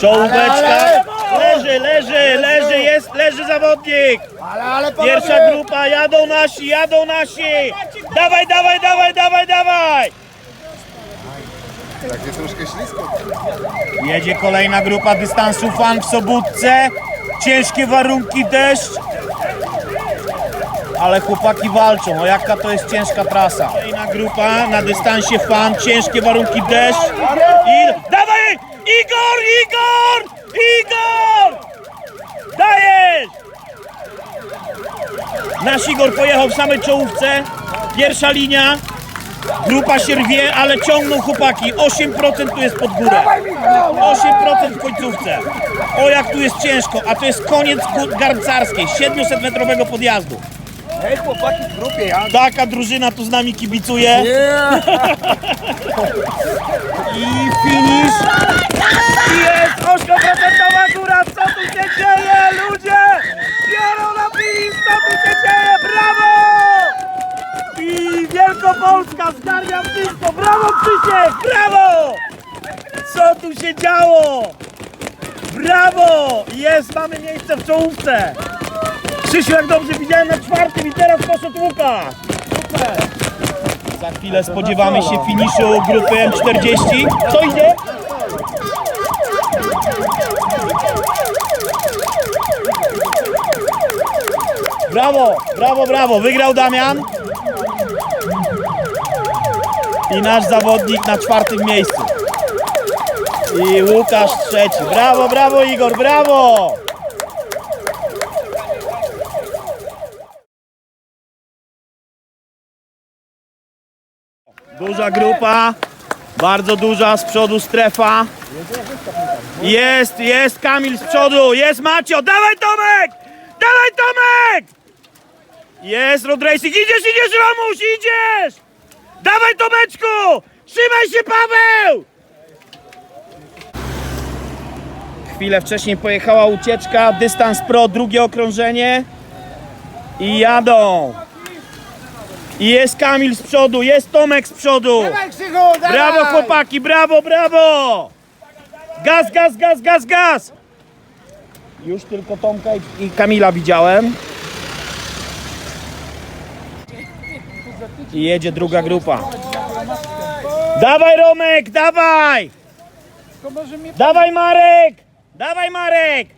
Czołóweczka. Leży, leży, leży, jest, leży zawodnik. Pierwsza grupa, jadą nasi, jadą nasi. Dawaj, dawaj, dawaj, dawaj, dawaj. Takie troszkę ślisko. Jedzie kolejna grupa dystansu fan w Sobótce. Ciężkie warunki, deszcz. Ale chłopaki walczą, o jaka to jest ciężka trasa. Kolejna grupa na dystansie fan, ciężkie warunki, deszcz. I... Dawaj! Igor, Igor! Igor! Dajesz! Nasz Igor pojechał w samej czołówce. Pierwsza linia. Grupa się rwie, ale ciągną chłopaki. 8% tu jest pod górę. 8% w końcówce. O jak tu jest ciężko, a to jest koniec garncarskiej, 700 metrowego podjazdu. Hej, chłopaki w grupie, ja. Taka drużyna tu z nami kibicuje. I finish. Jest 8% góra. Co tu się dzieje, ludzie? Biorą na finish, co tu się dzieje? Brawo! I Wielkopolska zgarnia wszystko. Brawo Krzysiek, brawo! Co tu się działo? Brawo! Jest, mamy miejsce w czołówce. Krzysiu, jak dobrze widziałem na czwartym i teraz poszedł Łukasz. Za chwilę spodziewamy się finiszu grupy M40. Co idzie? Brawo, brawo, brawo. Wygrał Damian. I nasz zawodnik na czwartym miejscu. I Łukasz trzeci. Brawo, brawo Igor, brawo! Duża grupa, bardzo duża, z przodu strefa. Jest, jest Kamil z przodu, jest Macio, dawaj Tomek! Dawaj Tomek! Jest Road Racing, idziesz, idziesz Romuś, idziesz! Dawaj Tomeczku! Trzymaj się Paweł! Chwilę wcześniej pojechała ucieczka, dystans pro, drugie okrążenie. I jadą. I jest Kamil z przodu, jest Tomek z przodu. Dawaj, Krzychu, dawaj! Brawo chłopaki, brawo, brawo! Gaz, gaz, gaz, gaz, gaz! Już tylko Tomka i- i Kamila widziałem. I jedzie druga grupa. Dawaj Romek, dawaj! Dawaj Marek! Dawaj Marek!